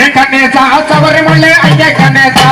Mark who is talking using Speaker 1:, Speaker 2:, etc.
Speaker 1: என் கண்ணேசா சபரிமலை ஐயா கண்ணேசா